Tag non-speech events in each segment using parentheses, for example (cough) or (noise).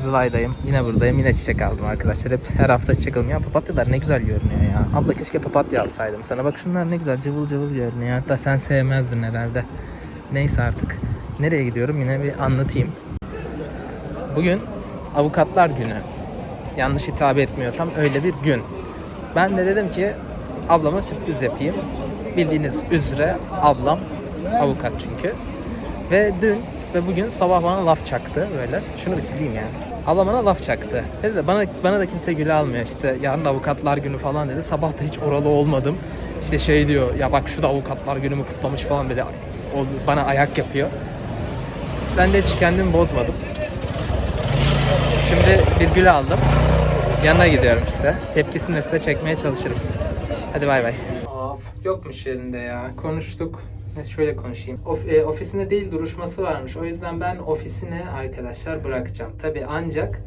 Kızılay'dayım. Yine buradayım. Yine çiçek aldım arkadaşlar. Hep her hafta çiçek alıyorum. Ya papatyalar ne güzel görünüyor ya. Abla keşke papatya alsaydım sana. Bak şunlar ne güzel cıvıl cıvıl görünüyor. Hatta sen sevmezdin herhalde. Neyse artık. Nereye gidiyorum yine bir anlatayım. Bugün avukatlar günü. Yanlış hitap etmiyorsam öyle bir gün. Ben de dedim ki ablama sürpriz yapayım. Bildiğiniz üzere ablam avukat çünkü. Ve dün ve bugün sabah bana laf çaktı böyle. Şunu bir sileyim yani. Ablam bana laf çaktı. Dedi de bana bana da kimse güle almıyor işte yarın avukatlar günü falan dedi. Sabah da hiç oralı olmadım. İşte şey diyor ya bak şu da avukatlar günümü kutlamış falan böyle o bana ayak yapıyor. Ben de hiç kendimi bozmadım. Şimdi bir gül aldım. Yanına gidiyorum işte. Tepkisini de size çekmeye çalışırım. Hadi bay bay. Of, yokmuş yerinde ya. Konuştuk. Neyse şöyle konuşayım. Of, e, ofisinde değil duruşması varmış. O yüzden ben ofisine arkadaşlar bırakacağım. Tabi ancak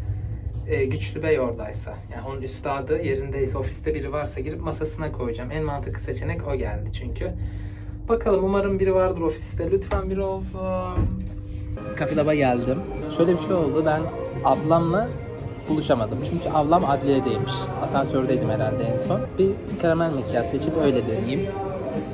e, Güçlü Bey oradaysa. Yani onun üstadı yerindeyse, ofiste biri varsa girip masasına koyacağım. En mantıklı seçenek o geldi çünkü. Bakalım umarım biri vardır ofiste. Lütfen biri olsun. Kafilaba geldim. Şöyle bir şey oldu. Ben ablamla buluşamadım. Çünkü ablam adliyedeymiş. Asansördeydim herhalde en son. Bir karamel macchiato içip öyle döneyim.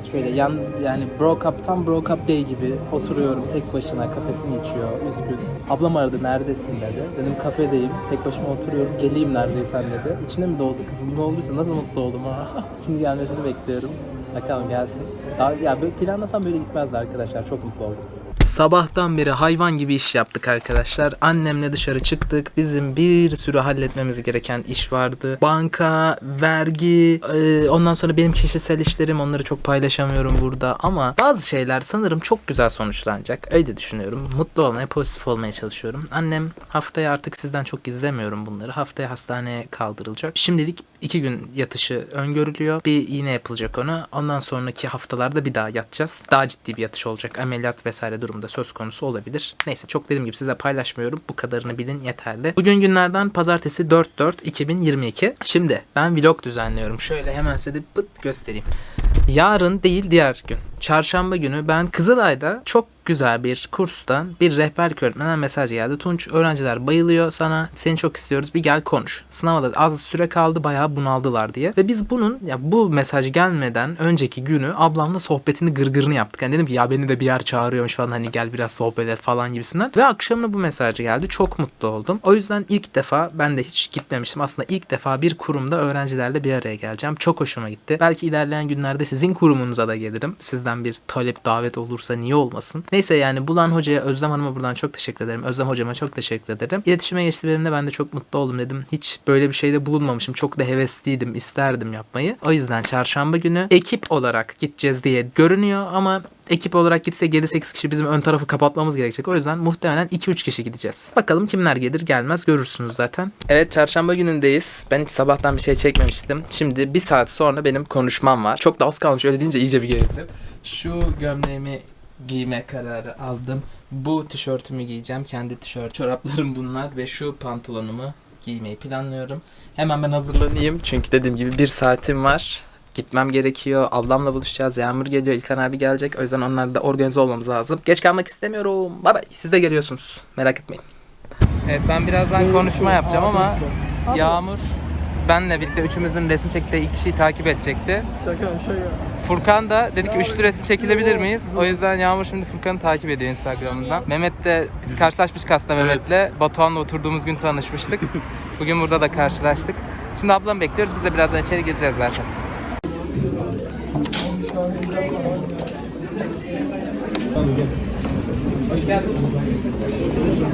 Şöyle yan yani broke up tam broke up day gibi oturuyorum tek başına kafesini içiyor üzgün. Ablam aradı neredesin dedi. Dedim kafedeyim tek başıma oturuyorum geleyim neredeysen dedi. İçine mi doğdu kızım ne olduysa nasıl mutlu oldum ha. (laughs) Şimdi gelmesini bekliyorum. Bakalım gelsin. Daha, ya planlasam böyle gitmezdi arkadaşlar çok mutlu oldum. Sabahtan beri hayvan gibi iş yaptık arkadaşlar. Annemle dışarı çıktık. Bizim bir sürü halletmemiz gereken iş vardı. Banka, vergi, e, ondan sonra benim kişisel işlerim onları çok paylaşamıyorum burada. Ama bazı şeyler sanırım çok güzel sonuçlanacak. Öyle düşünüyorum. Mutlu olmaya, pozitif olmaya çalışıyorum. Annem haftaya artık sizden çok gizlemiyorum bunları. Haftaya hastaneye kaldırılacak. Şimdilik iki gün yatışı öngörülüyor. Bir iğne yapılacak ona. Ondan sonraki haftalarda bir daha yatacağız. Daha ciddi bir yatış olacak. Ameliyat vesaire durumda söz konusu olabilir. Neyse çok dediğim gibi size paylaşmıyorum. Bu kadarını bilin yeterli. Bugün günlerden pazartesi 4-4-2022. Şimdi ben vlog düzenliyorum. Şöyle hemen size de pıt göstereyim. Yarın değil diğer gün. Çarşamba günü ben Kızılay'da çok güzel bir kurstan bir rehberlik öğretmenden mesaj geldi. Tunç öğrenciler bayılıyor sana. Seni çok istiyoruz. Bir gel konuş. Sınava da az süre kaldı. Bayağı bunaldılar diye. Ve biz bunun ya bu mesaj gelmeden önceki günü ablamla sohbetini gırgırını yaptık. Yani dedim ki ya beni de bir yer çağırıyormuş falan hani gel biraz sohbet et falan gibisinden. Ve akşamına bu mesaj geldi. Çok mutlu oldum. O yüzden ilk defa ben de hiç gitmemiştim. Aslında ilk defa bir kurumda öğrencilerle bir araya geleceğim. Çok hoşuma gitti. Belki ilerleyen günlerde sizin kurumunuza da gelirim. Sizden bir talep davet olursa niye olmasın. Neyse yani Bulan Hoca'ya Özlem Hanım'a buradan çok teşekkür ederim. Özlem Hocama çok teşekkür ederim. İletişime geçti benimle ben de çok mutlu oldum dedim. Hiç böyle bir şeyde bulunmamışım. Çok da hevesliydim. isterdim yapmayı. O yüzden çarşamba günü ekip olarak gideceğiz diye görünüyor ama ekip olarak gitse 7-8 kişi bizim ön tarafı kapatmamız gerekecek. O yüzden muhtemelen 2-3 kişi gideceğiz. Bakalım kimler gelir gelmez görürsünüz zaten. Evet çarşamba günündeyiz. Ben hiç sabahtan bir şey çekmemiştim. Şimdi bir saat sonra benim konuşmam var. Çok da az kalmış öyle deyince iyice bir gerildim. Şu gömleğimi giyme kararı aldım. Bu tişörtümü giyeceğim. Kendi tişört. Çoraplarım bunlar ve şu pantolonumu giymeyi planlıyorum. Hemen ben hazırlanayım. Çünkü dediğim gibi bir saatim var. Gitmem gerekiyor. Ablamla buluşacağız. Yağmur geliyor. İlkan abi gelecek. O yüzden onlarla da organize olmamız lazım. Geç kalmak istemiyorum. Bay bay. Siz de geliyorsunuz. Merak etmeyin. Evet ben birazdan konuşma yapacağım ama Yağmur benle birlikte üçümüzün resim çektiği ilk kişiyi takip edecekti. Şaka şaka. Furkan da dedik ki üçlü resim çekilebilir miyiz? O yüzden Yağmur şimdi Furkan'ı takip ediyor Instagram'dan. Mehmet de biz karşılaşmıştık aslında Mehmet'le. Batuhan'la oturduğumuz gün tanışmıştık. (laughs) Bugün burada da karşılaştık. Şimdi ablamı bekliyoruz. Biz de birazdan içeri gireceğiz zaten. Hoş geldiniz.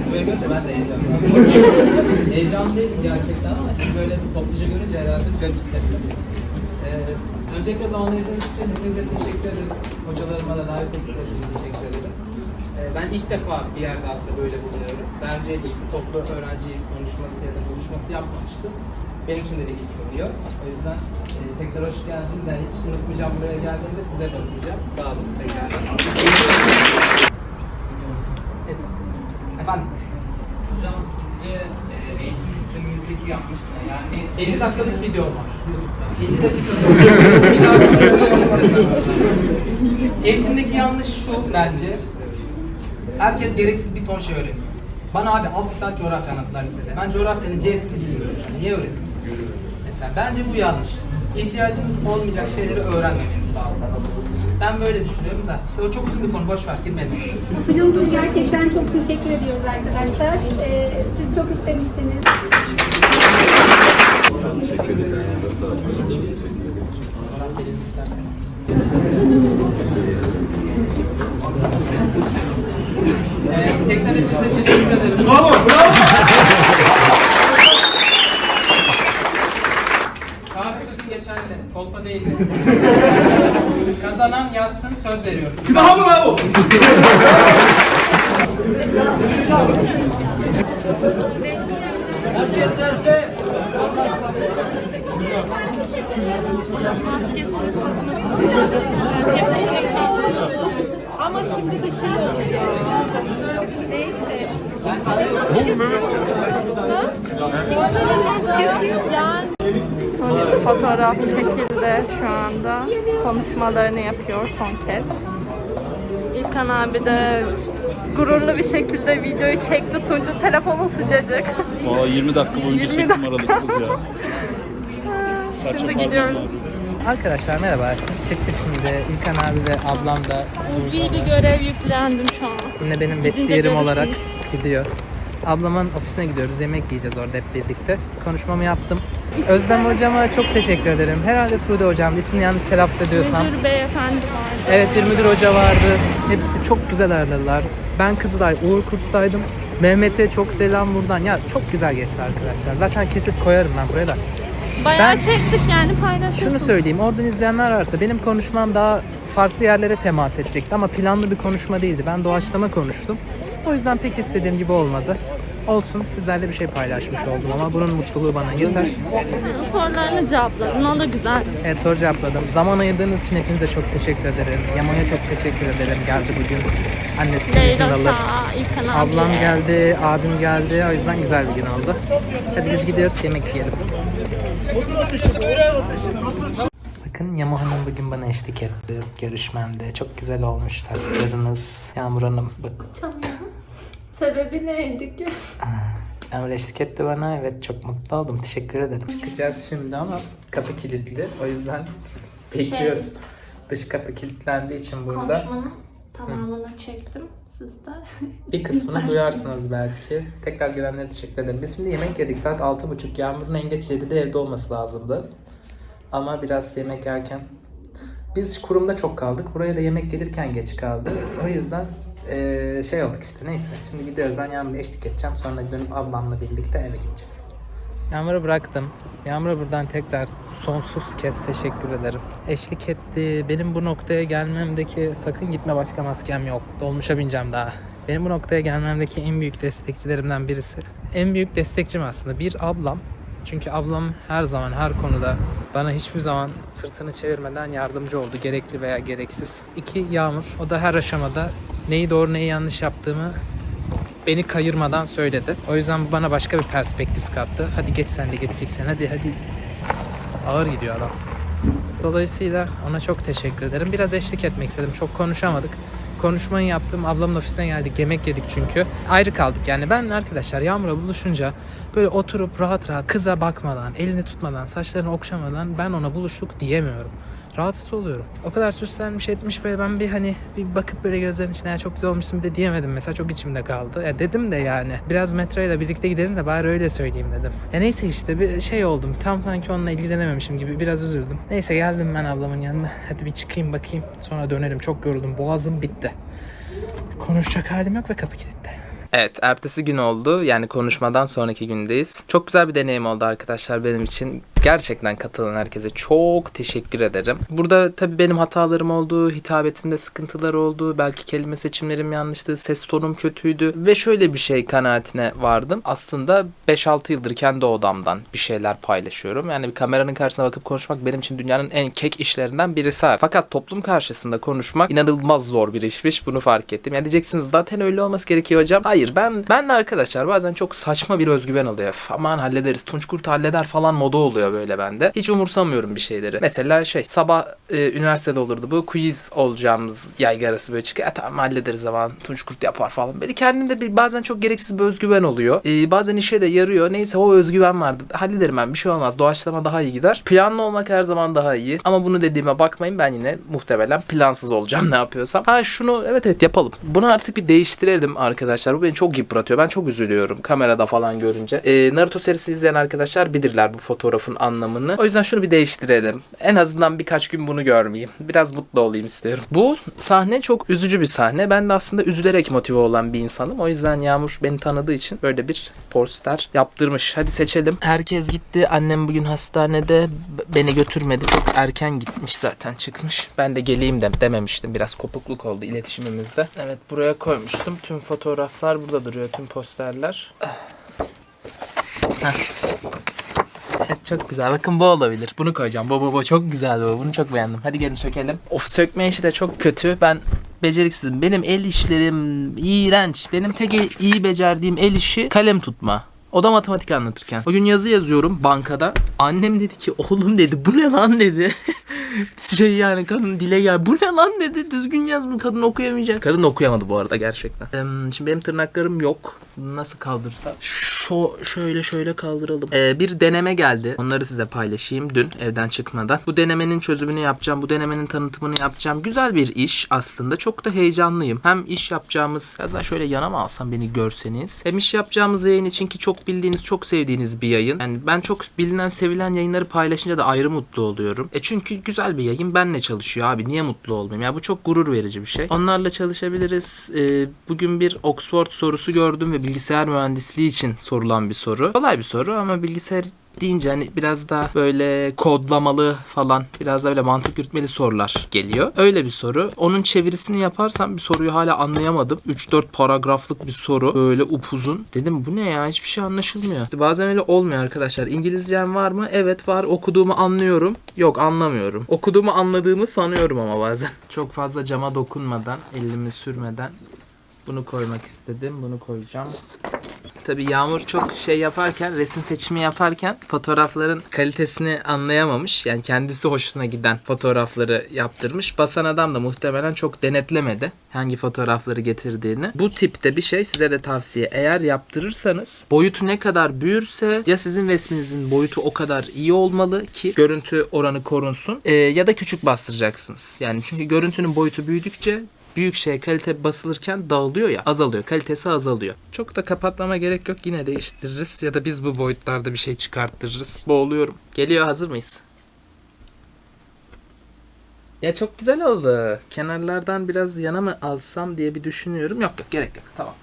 Buraya görünce ben de heyecanlıyım. Heyecan değil gerçekten ama şimdi böyle topluca görünce herhalde garip hissettim. Ee, öncelikle zaman ayırdığınız için hepinize teşekkür ederim. Hocalarıma da davet ettikleri için teşekkür ederim. Ee, ben ilk defa bir yerde aslında böyle bulunuyorum. Daha önce hiç bir toplu öğrenci konuşması ya da buluşması yapmamıştım. Benim için de ilk oluyor. O yüzden e, tekrar hoş geldiniz. Yani hiç unutmayacağım buraya geldiğimde size de. Sağ olun tekrar. Evet. Efendim? Hocam sizce e, eğitim sistemimizdeki yanlışlar yani 50 dakikalık video var. YouTube'da. 50 dakikalık (laughs) bir daha. Eğitimdeki yanlış şu bence. Herkes gereksiz bir ton şey öğreniyor. Bana abi 6 saat coğrafya anlattılar lisede. Ben coğrafyanın C'sini bilmiyorum. Niye öğrendiniz? Mesela bence bu yanlış. İhtiyacınız olmayacak şeyleri öğrenmemeniz lazım. Ben böyle düşünüyorum da. İşte o çok uzun bir konu. Boş ver. Girmeyelim. Hocam gerçekten çok teşekkür ediyoruz arkadaşlar. Ee, siz çok istemiştiniz. Coğrafya bilin isterseniz. Ee, tekrar hepinize teşekkür ederim. Bravo, bravo. Geçerli. Kolpa değil. (laughs) Kazanan yazsın söz veriyorum. Bir daha mı bravo? Ama şimdi de şey oluyor. Neyse. Sonuç fotoğraf çekildi şu anda. Konuşmalarını yapıyor son kez. İlkan abi de gururlu bir şekilde videoyu çekti. Tunç'un telefonu sıcacık. Valla 20 dakika boyunca 20 çektim aralıksız ya. (laughs) Şimdi gidiyoruz. Arkadaşlar merhaba. Çıktık şimdi. İlkan abi ve ablam da Bir bir görev yüklendim şu an. Yine benim vestiyerim olarak gidiyor. Ablamın ofisine gidiyoruz. Yemek yiyeceğiz orada hep birlikte. Konuşmamı yaptım. Özlem hocama çok teşekkür ederim. Herhalde Sude hocam. ismini yanlış telaffuz ediyorsam. Müdür beyefendi vardı. Evet bir müdür hoca vardı. Hepsi çok güzel ağırladılar. Ben Kızılay Uğur kurstaydım. Mehmet'e çok selam buradan. Ya çok güzel geçti arkadaşlar. Zaten kesit koyarım ben buraya da. Bayağı Ben- çektik yani paylaşıyorsun. Şunu söyleyeyim. Oradan izleyenler varsa benim konuşmam daha farklı yerlere temas edecekti ama planlı bir konuşma değildi. Ben doğaçlama konuştum. O yüzden pek istediğim gibi olmadı. Olsun sizlerle bir şey paylaşmış oldum ama bunun mutluluğu bana yeter. Sorularını cevapladın. O da güzel. Evet soru cevapladım. Zaman ayırdığınız için hepinize çok teşekkür ederim. Yaman'a çok teşekkür ederim. Geldi bugün. Annesi de izin Leyla alır. Şah, İlkan abi. Ablam geldi, abim geldi. O yüzden güzel bir gün oldu. Hadi biz gidiyoruz yemek yiyelim. Bakın Yama Hanım bugün bana eşlik etti görüşmemde. Çok güzel olmuş saçlarınız. Yağmur Hanım bak, Sebebi neydi ki? Yağmur eşlik etti bana. Evet çok mutlu oldum. Teşekkür ederim. Çıkacağız şimdi ama kapı kilitli. O yüzden bekliyoruz. Dış kapı kilitlendiği için burada. Konuşmanın tamamını çektim. Siz de (laughs) Bir kısmını duyarsınız belki. Tekrar gelenlere teşekkür ederim. Biz şimdi yemek yedik. Saat 6.30. Yağmur'un en geç 7'de evde olması lazımdı. Ama biraz yemek yerken... Biz kurumda çok kaldık. Buraya da yemek gelirken geç kaldı. O yüzden eee, şey olduk işte. Neyse. Şimdi gidiyoruz. Ben Yağmur'a eşlik edeceğim. Sonra dönüp ablamla birlikte eve gideceğiz. Yağmur'u bıraktım. Yağmur'a buradan tekrar sonsuz kez teşekkür ederim. Eşlik etti. Benim bu noktaya gelmemdeki sakın gitme başka maskem yok. Dolmuşa bineceğim daha. Benim bu noktaya gelmemdeki en büyük destekçilerimden birisi. En büyük destekçim aslında bir ablam. Çünkü ablam her zaman her konuda bana hiçbir zaman sırtını çevirmeden yardımcı oldu. Gerekli veya gereksiz. İki Yağmur. O da her aşamada neyi doğru neyi yanlış yaptığımı beni kayırmadan söyledi. O yüzden bu bana başka bir perspektif kattı. Hadi geç sen de geçeceksin. Hadi hadi. Ağır gidiyor adam. Dolayısıyla ona çok teşekkür ederim. Biraz eşlik etmek istedim. Çok konuşamadık. Konuşmayı yaptım. Ablamın ofisine geldik. Yemek yedik çünkü. Ayrı kaldık yani. Ben arkadaşlar Yağmur'la buluşunca böyle oturup rahat rahat kıza bakmadan, elini tutmadan, saçlarını okşamadan ben ona buluştuk diyemiyorum. Rahatsız oluyorum. O kadar süslenmiş etmiş böyle ben bir hani bir bakıp böyle gözlerinin içine "Ya çok güzel olmuşsun de diyemedim. Mesela çok içimde kaldı. Ya dedim de yani biraz metroyla birlikte gidelim de bari öyle söyleyeyim dedim. Ya neyse işte bir şey oldum. Tam sanki onunla ilgilenememişim gibi biraz üzüldüm. Neyse geldim ben ablamın yanına. Hadi bir çıkayım bakayım. Sonra dönerim. Çok yoruldum. Boğazım bitti. Konuşacak halim yok ve kapı kilitli. Evet, ertesi gün oldu. Yani konuşmadan sonraki gündeyiz. Çok güzel bir deneyim oldu arkadaşlar benim için. Gerçekten katılan herkese çok teşekkür ederim. Burada tabii benim hatalarım oldu, hitabetimde sıkıntılar oldu, belki kelime seçimlerim yanlıştı, ses tonum kötüydü ve şöyle bir şey kanaatine vardım. Aslında 5-6 yıldır kendi odamdan bir şeyler paylaşıyorum. Yani bir kameranın karşısına bakıp konuşmak benim için dünyanın en kek işlerinden birisi. Fakat toplum karşısında konuşmak inanılmaz zor bir işmiş. Bunu fark ettim. Ya diyeceksiniz zaten öyle olması gerekiyor hocam. Hayır ben ben de arkadaşlar bazen çok saçma bir özgüven oluyor. Aman hallederiz. Tunç Kurt halleder falan modu oluyor böyle bende. Hiç umursamıyorum bir şeyleri. Mesela şey sabah e, üniversitede olurdu bu quiz olacağımız yaygarası böyle çıkıyor. "Ya tamam hallederiz zaman Tunç Kurt yapar falan. Böyle kendimde bir bazen çok gereksiz bir özgüven oluyor. E, bazen işe de yarıyor. Neyse o özgüven vardı. Hallederim ben bir şey olmaz. Doğaçlama daha iyi gider. Planlı olmak her zaman daha iyi. Ama bunu dediğime bakmayın ben yine muhtemelen plansız olacağım (laughs) ne yapıyorsam. Ha şunu evet evet yapalım. Bunu artık bir değiştirelim arkadaşlar. Bu beni çok yıpratıyor. Ben çok üzülüyorum kamerada falan görünce. E, Naruto serisini izleyen arkadaşlar bilirler bu fotoğrafın anlamını. O yüzden şunu bir değiştirelim. En azından birkaç gün bunu görmeyeyim. Biraz mutlu olayım istiyorum. Bu sahne çok üzücü bir sahne. Ben de aslında üzülerek motive olan bir insanım. O yüzden Yağmur beni tanıdığı için böyle bir poster yaptırmış. Hadi seçelim. Herkes gitti. Annem bugün hastanede beni götürmedi. Çok erken gitmiş zaten çıkmış. Ben de geleyim de dememiştim. Biraz kopukluk oldu iletişimimizde. Evet buraya koymuştum. Tüm fotoğraflar burada duruyor. Tüm posterler. Evet (laughs) çok güzel. Bakın bu olabilir. Bunu koyacağım. Bu bu bu çok güzel bu. Bunu çok beğendim. Hadi gelin sökelim. Of sökme işi de çok kötü. Ben beceriksizim. Benim el işlerim iğrenç. Benim tek iyi becerdiğim el işi kalem tutma. O da matematik anlatırken. O gün yazı yazıyorum bankada. Annem dedi ki oğlum dedi bu ne lan dedi. (laughs) şey yani kadın dile gel. Bu ne lan dedi. Düzgün yazmıyor. Kadın okuyamayacak. Kadın okuyamadı bu arada gerçekten. Em, Şimdi benim tırnaklarım yok. Nasıl kaldırsak? Şu şöyle şöyle kaldıralım. Ee, bir deneme geldi. Onları size paylaşayım dün evden çıkmadan. Bu denemenin çözümünü yapacağım. Bu denemenin tanıtımını yapacağım. Güzel bir iş aslında. Çok da heyecanlıyım. Hem iş yapacağımız, biraz daha şöyle yana mı alsam beni görseniz. Hem iş yapacağımız yayın için ki çok bildiğiniz, çok sevdiğiniz bir yayın. Yani ben çok bilinen, sevilen yayınları paylaşınca da ayrı mutlu oluyorum. E çünkü güzel bir yayın benle çalışıyor abi. Niye mutlu olmayayım? Ya bu çok gurur verici bir şey. Onlarla çalışabiliriz. Ee, bugün bir Oxford sorusu gördüm ve bilgisayar mühendisliği için sorulan bir soru. Kolay bir soru ama bilgisayar deyince hani biraz da böyle kodlamalı falan biraz da böyle mantık yürütmeli sorular geliyor. Öyle bir soru. Onun çevirisini yaparsam bir soruyu hala anlayamadım. 3-4 paragraflık bir soru. Böyle upuzun. Dedim bu ne ya hiçbir şey anlaşılmıyor. İşte bazen öyle olmuyor arkadaşlar. İngilizcem var mı? Evet var. Okuduğumu anlıyorum. Yok anlamıyorum. Okuduğumu anladığımı sanıyorum ama bazen. (laughs) Çok fazla cama dokunmadan, elimi sürmeden bunu koymak istedim. Bunu koyacağım. Tabii Yağmur çok şey yaparken, resim seçimi yaparken fotoğrafların kalitesini anlayamamış. Yani kendisi hoşuna giden fotoğrafları yaptırmış. Basan adam da muhtemelen çok denetlemedi hangi fotoğrafları getirdiğini. Bu tipte bir şey size de tavsiye. Eğer yaptırırsanız boyutu ne kadar büyürse ya sizin resminizin boyutu o kadar iyi olmalı ki görüntü oranı korunsun e, ya da küçük bastıracaksınız. Yani çünkü görüntünün boyutu büyüdükçe büyük şey kalite basılırken dağılıyor ya azalıyor. Kalitesi azalıyor. Çok da kapatmama gerek yok. Yine değiştiririz ya da biz bu boyutlarda bir şey çıkarttırırız. Boğuluyorum. Geliyor hazır mıyız? Ya çok güzel oldu. Kenarlardan biraz yana mı alsam diye bir düşünüyorum. Yok yok gerek yok. Tamam.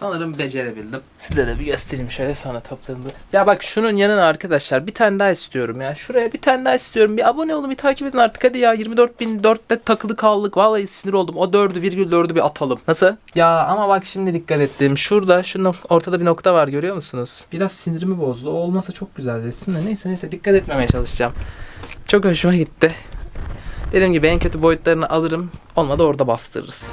Sanırım becerebildim. Size de bir göstereyim şöyle sonra topladığımda. Ya bak şunun yanına arkadaşlar bir tane daha istiyorum ya. Şuraya bir tane daha istiyorum. Bir abone olun bir takip edin artık hadi ya. 24.004'te takılı kaldık. Vallahi sinir oldum. O 4'ü virgül 4'ü bir atalım. Nasıl? Ya ama bak şimdi dikkat ettim. Şurada şu nok- ortada bir nokta var görüyor musunuz? Biraz sinirimi bozdu. O olmasa çok güzel resim de. Neyse neyse dikkat etmemeye çalışacağım. Çok hoşuma gitti. Dediğim gibi en kötü boyutlarını alırım. Olmadı orada bastırırız.